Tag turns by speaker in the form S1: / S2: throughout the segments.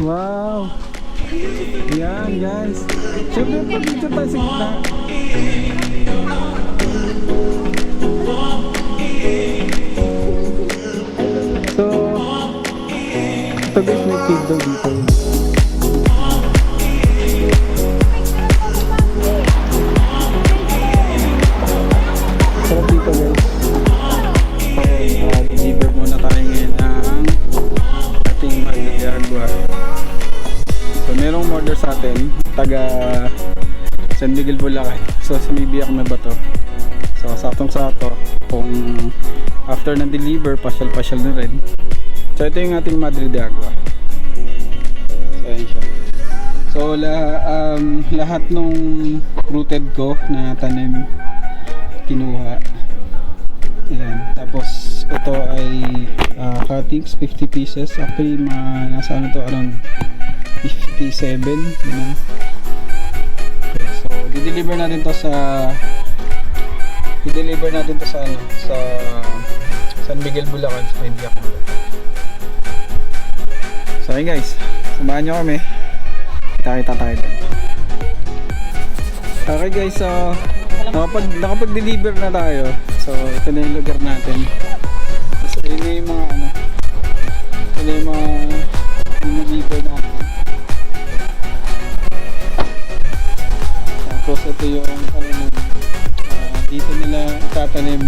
S1: Wow! Yan guys. Siyempre, pag-video tayo sa gitna. Merong order sa atin, taga San Miguel, Bulacan. So, sumibiyak na ba to? So, saktong-sakto kung after ng deliver, pasyal-pasyal na rin. So, ito yung ating Madre de Agua. So, ayan siya. So, la, um, lahat nung rooted ko na tanim, kinuha. Ayan. Tapos, ito ay ah, cuttings, 50 pieces. Actually, mga nasa ano to, around 57. Ganun. Okay, so, di-deliver natin to sa i-deliver natin to sa ano, sa San Miguel, Bulacan, sa Indiac. So ayun guys, samahan nyo kami. Kita-kita tayo doon. Okay guys, so nakapag, nakapag-deliver na tayo. So ito na yung lugar natin. So yun yung mga ano, ito na yung mga deliver natin. Tapos ito yung ano ah, dito nila itatanim.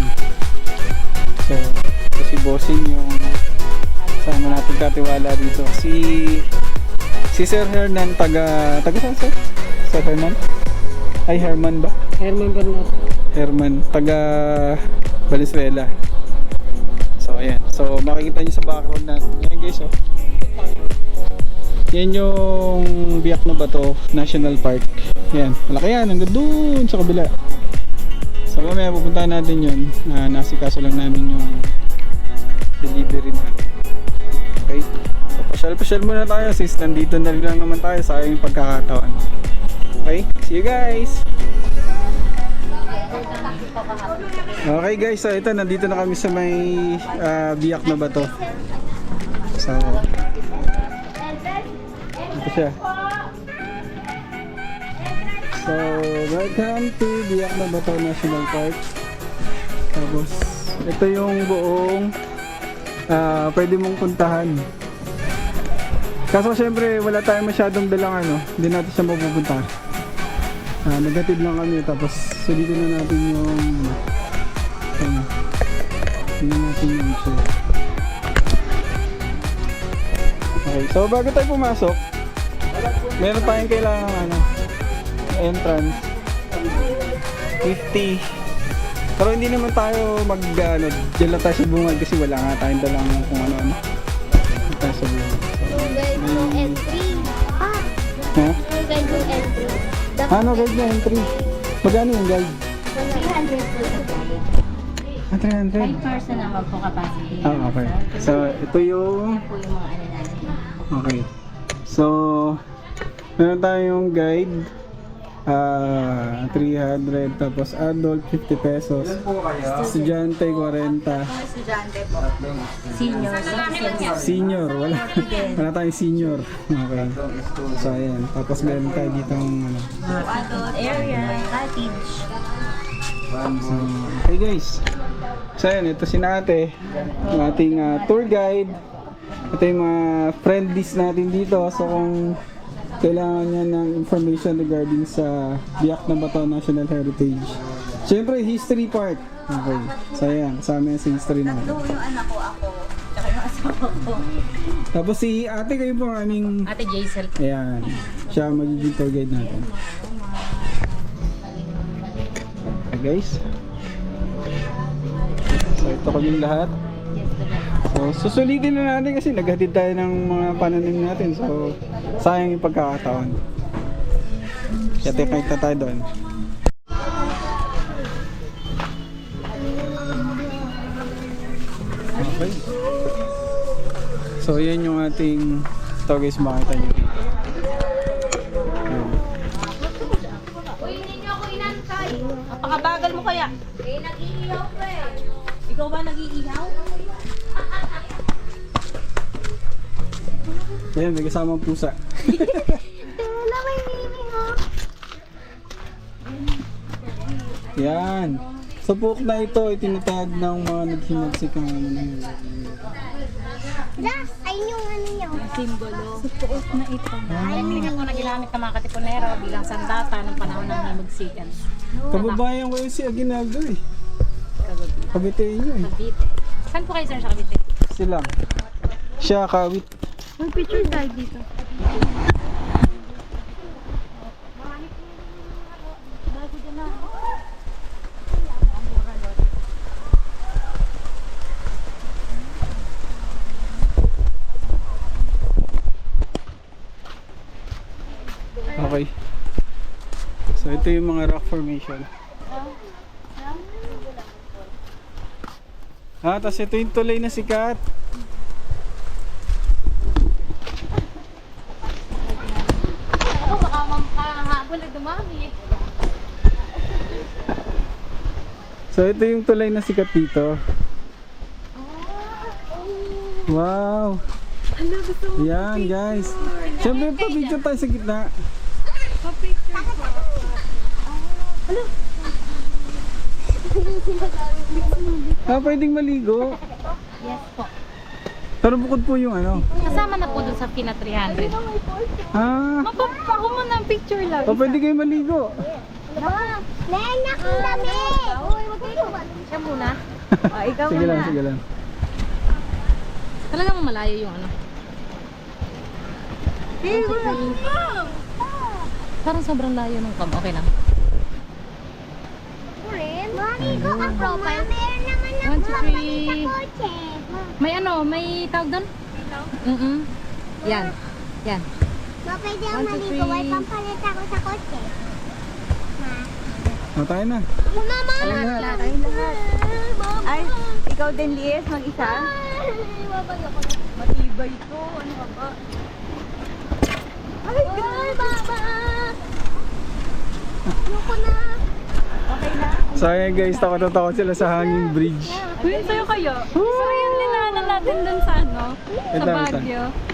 S1: So, si Bossing yung sama natin katiwala dito. Si si Sir Hernan taga taga saan sir? Sir Hernan? Ay Herman ba?
S2: Herman Bernal.
S1: Herman taga Valenzuela. So ayan. So makikita niyo sa background natin. Ayan guys oh. Yan yung Biak na Bato National Park. Yan. Malaki yan. Hanggang doon sa kabila. So mamaya pupuntahan natin yun. Uh, nasikaso lang namin yung delivery natin. Okay? So pasyal-pasyal muna tayo since nandito na lang naman tayo sa yung pagkakataon. Okay? See you guys! Okay guys, so ito nandito na kami sa may ah, biyak na bato. So siya. So, welcome to Biak na Bato National Park. Tapos, ito yung buong ah, pwede mong puntahan. Kaso syempre, wala tayong masyadong dalang ano, hindi natin siya mapupuntahan. Ah, negative lang kami tapos sulitin na natin yung ano, tingnan natin yung itsura. Okay, so bago tayo pumasok, meron tayong kailangan ano, entrance 50 pero hindi naman tayo mag ano, dyan lang tayo sa bungad kasi wala nga tayong dalang kung ano ano Dyan tayo sa bungad
S3: Yung guide yung entry. Ah,
S1: ha?
S3: guide yung entry. Dapat
S1: ano guide na entry? magkano yung guide?
S3: 300 po sa guide.
S1: ah 300
S4: 5 person naman po capacity.
S1: ah okay so ito yung
S4: po yung mga ano natin.
S1: Okay. So, meron tayong guide. Ah, 300 tapos adult 50 pesos. Estudyante 40.
S4: Estudyante po. Senior. Senior.
S1: Wala. Wala tayong senior. Okay. So ayan, tapos meron tayo dito ano.
S4: Adult area. Cottage.
S1: So, okay guys. So ayan, ito si Nate, yung ating ah, tour guide. Ito yung mga friend list natin dito. So kung kailangan niya ng information regarding sa Biak na Bato National Heritage. Siyempre, history part. Okay. So ayan, kasama yan sa history natin.
S4: Tatlo yung anak ko ako. Tsaka yung asawa ko.
S1: Tapos si ate kayo po aming...
S4: Ate Jaisel.
S1: Ayan, siya ang magiging tour guide natin. Okay guys. So ito kaming lahat. So susulitin na natin kasi naghatid tayo ng mga pananim natin. So sayang yung pagkakataon. Kaya teknik na tayo doon. Okay. So yan yung ating ito guys makita nyo dito.
S4: Napakabagal mo kaya.
S3: Eh, nag-iiyaw pa eh.
S4: Ikaw ba nag-iihaw?
S1: Ayan, may kasamang pusa.
S3: Wala may meaning oh.
S1: Yan. Sa book na ito, itinatag ng mga naghimagsik ang ano na yun.
S3: La, ayun yung ano niya.
S4: Simbolo. Supuot na ito. Ayan din ako na ginamit ng mga katipunero bilang sandata ng panahon ng himagsikan.
S1: Kababayan ko yun si Aguinaldo eh. Kabitain nyo eh.
S4: Cavite. Saan po kayo sir sa Cavite?
S1: Sila. Siya, kawit.
S3: May picture tayo dito.
S1: Okay. So ito yung mga rock formation. Ah, tapos ito yung tulay na sikat.
S4: Ako baka makahabol na dumami.
S1: So ito yung tulay na sikat dito. Wow! Yan guys. Siyempre pa video tayo sa gitna. Ah, pwedeng maligo.
S4: Yes po.
S1: Pero bukod po yung ano.
S4: Kasama na po dun sa Pina 300.
S1: Ah,
S4: Mapapako mo ng picture lang.
S1: o pwede kayo maligo.
S3: Len, akong dami.
S4: Siya muna. Ah, ikaw
S1: Sige lang, sige lang.
S4: Talagang malayo yung ano. Parang sobrang layo ng cam. Okay lang.
S3: Ren, mami ko ka profile. Meron naman
S4: One,
S3: ako
S4: two,
S3: sa
S4: three.
S3: kotse.
S4: May ano, may tawag doon? Mm -mm. Yan. Yan.
S3: Ma, pwede
S4: One,
S3: ang
S4: two,
S3: maligo. Ay,
S4: three.
S3: pampalit ako sa kotse.
S1: Tayo na.
S3: Ako na, ma.
S1: Tayo na.
S3: Ay,
S4: ikaw din, Lies, mag-isa? Matibay to. Ano ka ba?
S3: Ay, baba. Ayoko na.
S4: Okay na?
S1: So ayan guys, takot-takot sila sa hanging bridge.
S4: Uy, sa'yo kayo. So, yung linanan natin dun sa ano? Sa
S1: Ito,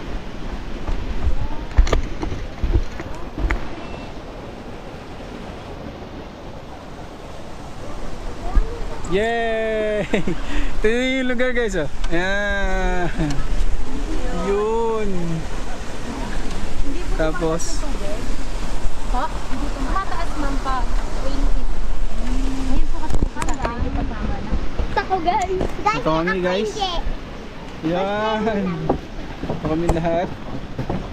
S1: Yay! Tingnan yung lugar guys oh. Ayan. Yun. Tapos,
S4: Pa? Mataas man pa. 20. Ngayon po kasi hindi na.
S3: Tako, guys. Guys,
S1: Ito kami, guys.
S3: hindi.
S1: yan. Ito kami lahat.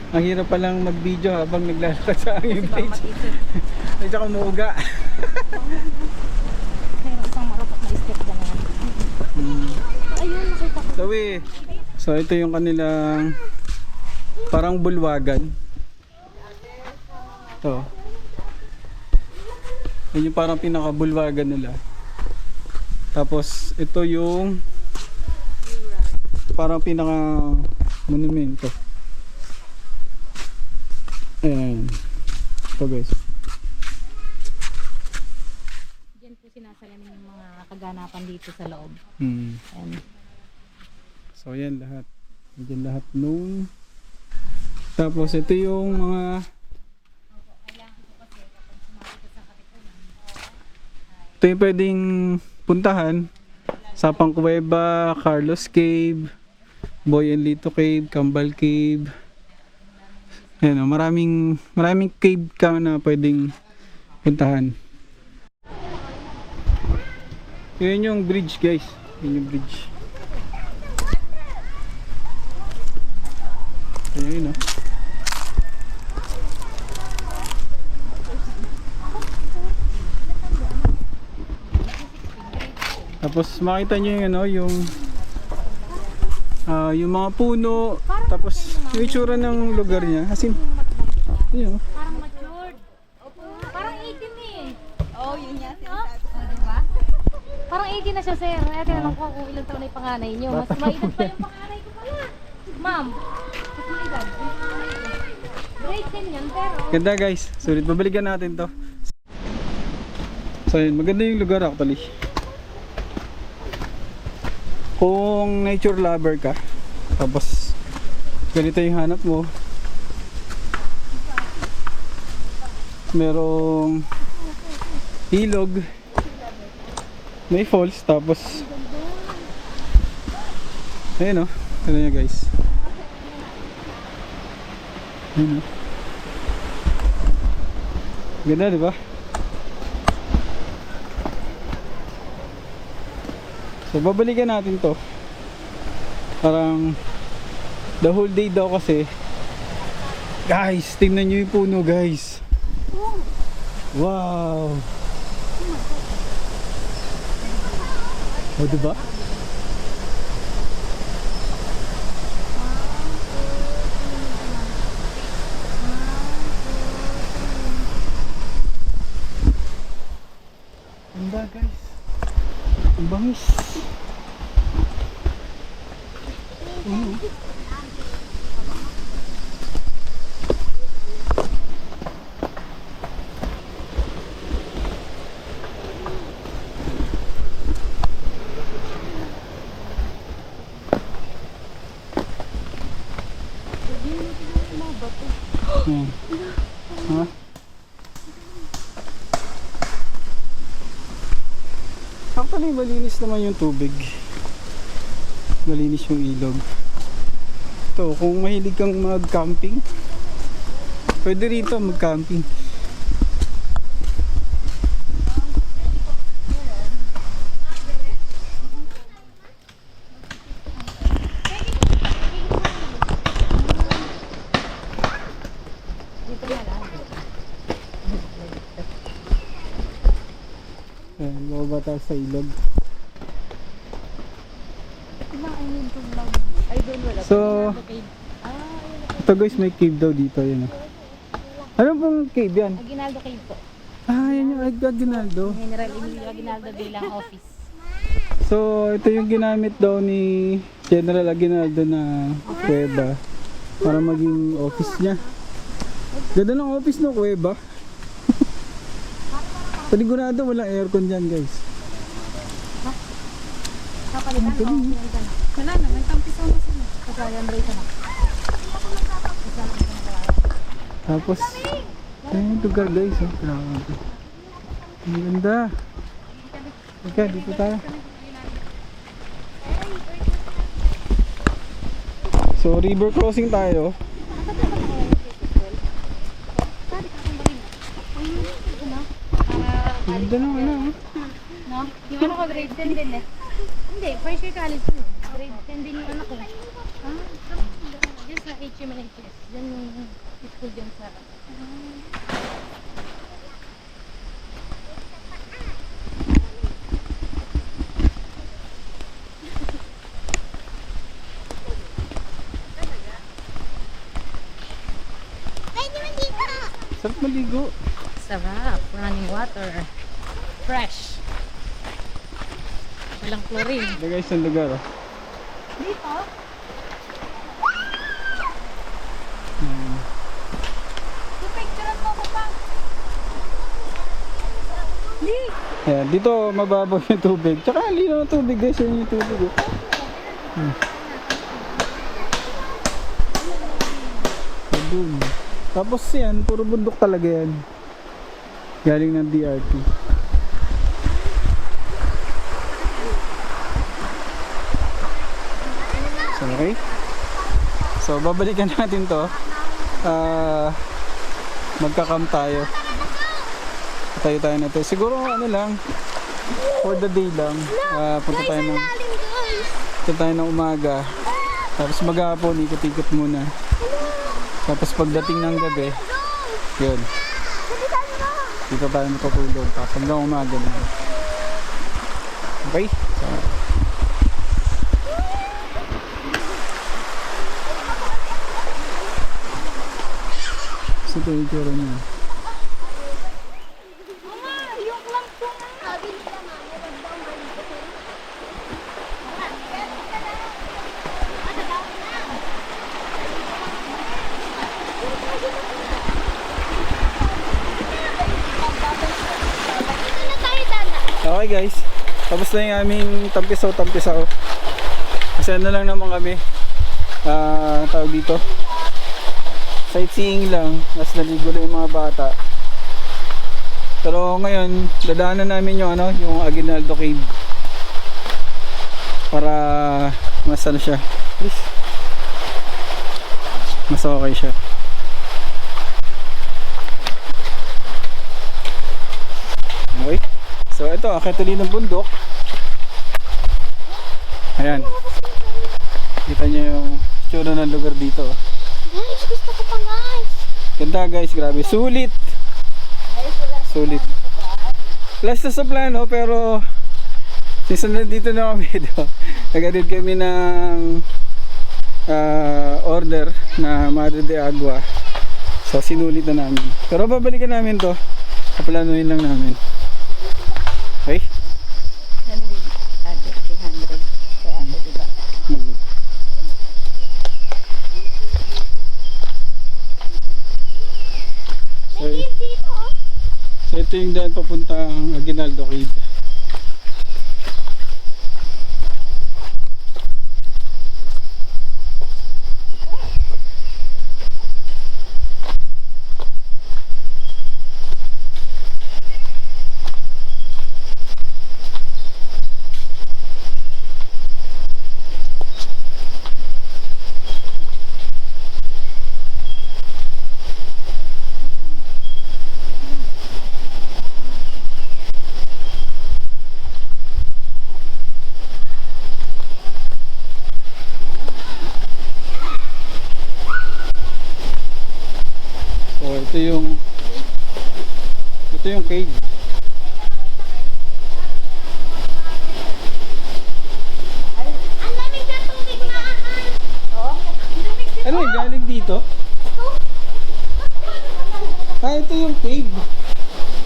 S1: Ang hirap palang mag-video habang naglalakad sa hanging
S4: Baka
S1: bridge.
S4: matisip.
S1: At saka umuuga.
S4: Pero isang marupok na step na yan. Ayun, nakita
S1: So, ito yung kanilang parang bulwagan. Ito. Yun yung parang pinakabulwagan nila. Tapos ito yung parang pinaka monumento. Ayan. Ito guys.
S4: Diyan po sinasalamin yung mga kaganapan dito sa loob.
S1: Hmm.
S4: Ayan.
S1: So yan lahat. Diyan lahat nung tapos ito yung mga ito yung pwedeng puntahan Sapang Cueva, Carlos Cave, Boy and Lito Cave, Kambal Cave. Ayan o, maraming, maraming cave ka na pwedeng puntahan. Yun yung bridge guys. Yun yung bridge. Ayun o. Tapos makita nyo yung ano, yung ah, yung mga puno, tapos yung itsura ng lugar niya. As in, yun o.
S4: Parang matured. Parang 18 eh. Oh, yun yan. Oh, diba? Parang 18 na siya, sir. Kaya tinanong ko kung ilang taon na yung panganay niyo. Mas maedad pa yung panganay ko pala. Ma'am,
S1: Ganda guys. Sulit, babalikan natin to. So yun, maganda yung lugar actually. Kung nature lover ka, tapos ganito yung hanap mo. Merong ilog. May falls tapos Ayun o. Tignan nyo guys. Ayun o. Ganda di ba? So babalikan natin to. Parang the whole day daw kasi Guys, tingnan nyo yung puno guys. Wow. O diba? Ganda guys. Ang bangis. Ano? Hmm. Ha? Actually, malinis naman yung tubig. Malinis yung ilog. Ito, kung mahilig kang mag-camping, pwede rito mag-camping. Ayan, bababa tayo sa ilog. So, ito guys, may cave daw dito. Yun. oh. Ano pong cave yan?
S4: Aguinaldo Cave po.
S1: Ah, yan yung Aguinaldo.
S4: General Emilio Aguinaldo bilang office.
S1: So, ito yung ginamit daw ni General Aguinaldo na kuweba para maging office niya. Ganda ng office no kuweba. Panigurado walang aircon dyan guys.
S4: Kapalitan ko. Wala na, may tampisaw na sila. Kaya Ray ka na.
S1: Tapos, ayun yung lugar guys. Oh. Grabe. Ang ganda. Okay, dito tayo. So, river crossing tayo. Ganda ng ano. oh.
S4: No? Yung ano ko, grade 10 din eh. Hindi, first year college. Grade 10 din yung anak ko. Ah, dyan sa HMNHS. Dyan yung school dyan sa...
S1: Sarap maligo.
S4: Sarap. Running water. Fresh. Walang chlorine.
S1: Guys yung lugar. Oh.
S4: Dito?
S1: Hmm.
S4: Picture mo ko pa. Hindi.
S1: Dito mababaw yung tubig. Tsaka linaw ng tubig guys, yun yung tubig. Oh. Hmm. Doon. Tapos yan, puro bundok talaga yan. Galing ng DRT. So, okay? So, babalikan natin to. Ah, magka-camp tayo. Tayo tayo na to. Siguro ano lang, for the day lang. Ah, punta tayo ng, punta tayo ng umaga. Tapos maghapon, ikot-ikot muna. Tapos pagdating ng gabi, yun. Dito tayo matutulog. Tapos hanggang umaga na. Okay? So, ito yung itsura niya. Okay guys, tapos na yung aming tampisaw-tampisaw. Kasi ano lang naman kami, ah, tawag dito, sightseeing lang, mas naligo lang yung mga bata. Pero ngayon, dadaanan namin yung ano, yung Aguinaldo Cave. Para mas ano siya, please. Mas okay siya. Okay. So ito, akit ng bundok. Ayan. Kita niyo yung tsura ng lugar dito.
S3: Guys, gusto ko pa guys.
S1: Ganda guys, grabe. Sulit. Sulit. Plus na sa plano pero since nandito na kami dito, nag-edit kami ng ah, order na Madre de Agua. So sinulit na namin. Pero babalikan namin to. Kaplanuhin lang namin. Okay?
S4: Ate, 300. Kaya ate, diba?
S1: Hmm. So,
S3: Dito.
S1: so ito yung daan papuntang Aguinaldo Cave. So ito yung ito yung cave.
S3: Ang lamig na tubig na.
S1: Ano yung galing dito? Ah, ito yung cave.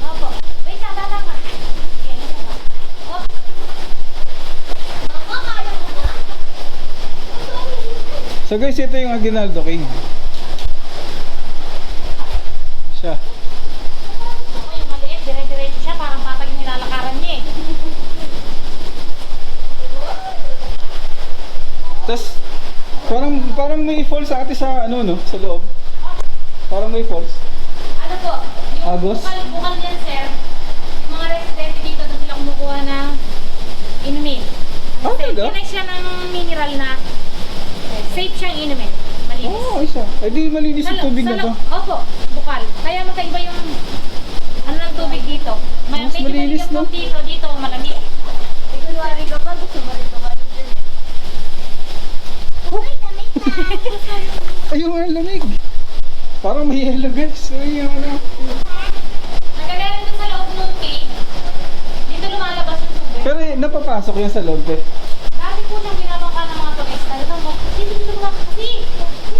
S3: Opo. Wait lang, baba ka.
S1: So guys, ito yung Aguinaldo Cave. Siya.
S4: Ako yung maliit, dire-diretso siya, parang patag yung nilalakaran niya eh.
S1: Tapos parang may falls sa ate sa ano no, sa loob. Parang may falls.
S4: Ano po? Yung
S1: Agos?
S4: Bukal, yan, sir. Yung mga residente dito, doon sila kumukuha ng inumin.
S1: Ah, talaga?
S4: connect siya ng mineral na safe siyang inumin. Malinis.
S1: Oo, oh, isa. Ay di malinis yung
S4: Sa lo-
S1: tubig
S4: sa
S1: na
S4: lo-
S1: to.
S4: Opo, bukal. Kaya magkaiba yung ano ng tubig dito. May,
S1: Mas
S4: medyo
S1: malinis,
S4: malinis
S1: no?
S4: dito malamig.
S3: Kunwari ka pa, gusto mo rin tumalon din eh. Uy, lamig na.
S1: Ayun, ang lamig. Parang may yellow guys. Ay, ano.
S4: Nagagaling doon sa loob ng cave. Dito lumalabas yung tubig.
S1: Pero eh, napapasok yan sa loob eh.
S4: Dati po niyang binabangka ng mga turista. Ito mo, dito dito lumalabas kasi.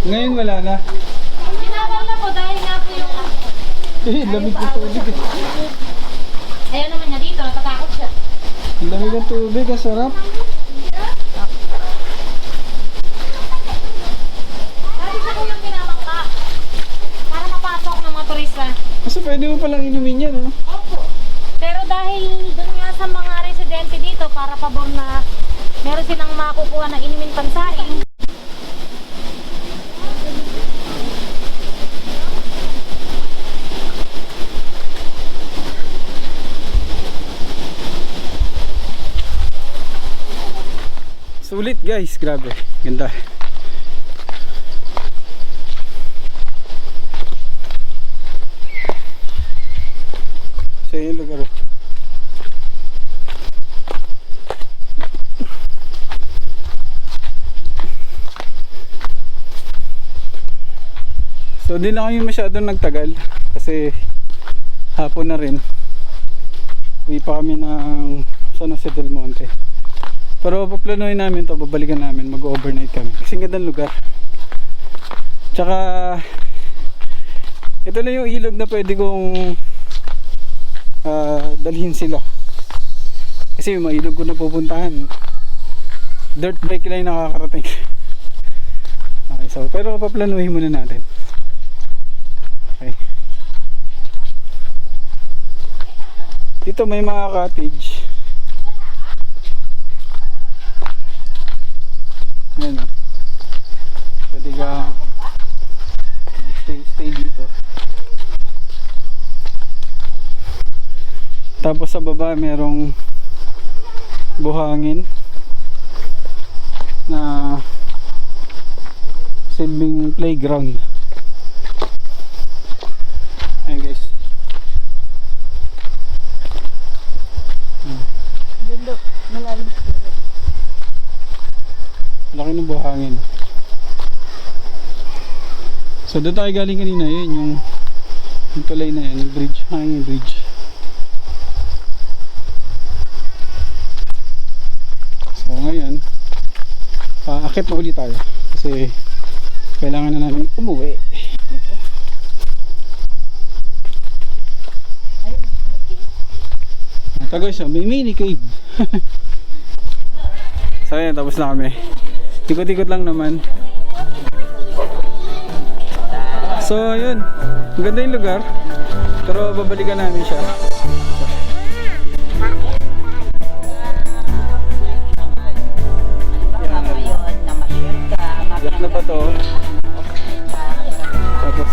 S1: Ngayon wala na.
S4: Binabal na po dahil nga po yung...
S1: Eh, lamig ng tubig eh.
S4: Ayaw naman niya dito, natatakot siya.
S1: Ang lamig ng tubig, ang sarap.
S4: Dati siya po yung binabangka. Para mapasok ng mga turista.
S1: Kasi pwede mo palang inumin yan, ano?
S4: Opo. Pero dahil dun nga sa mga residente dito, para pabor na meron silang makukuha na inumin pansaing.
S1: Sulit guys, grabe. Ganda. Sa yung lugar. oh. So di na kami masyadong nagtagal kasi hapon na rin. Uwi pa kami ng San Jose del Monte. Pero paplanuhin namin to, babalikan namin, mag-overnight kami. Kasi ang gandang lugar. Tsaka, ito lang yung ilog na pwede kong ah, dalhin sila. Kasi yung mga ilog ko na pupuntahan. Dirt bike lang nakakarating. Okay, so, pero paplanuhin muna natin. Dito may mga cottage. Ayan o. Pwede ka stay, stay dito. Tapos sa baba merong buhangin na silbing playground. So doon tayo galing kanina yun yung yung tulay na yan, yung bridge, hanging bridge. So ngayon, paakit na ulit tayo kasi kailangan na namin umuwi. Ito guys, oh, may mini cave. so ayan, tapos na kami. Ikot-ikot lang naman. So ayun, ang ganda yung lugar. Pero babalikan namin siya. Yak na ba to? Tapos,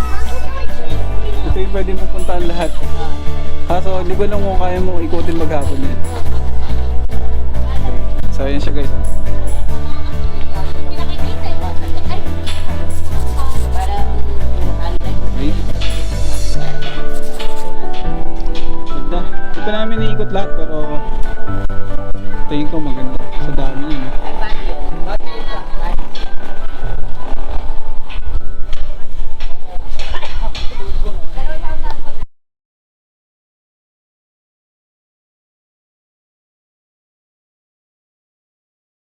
S1: ito yung pwede mong puntahan lahat. Kaso, hindi ko lang kung kaya mo ikutin maghapon yan. Okay. So, ayan siya guys. namin iikot lahat pero tingin ko maganda sa dami niya.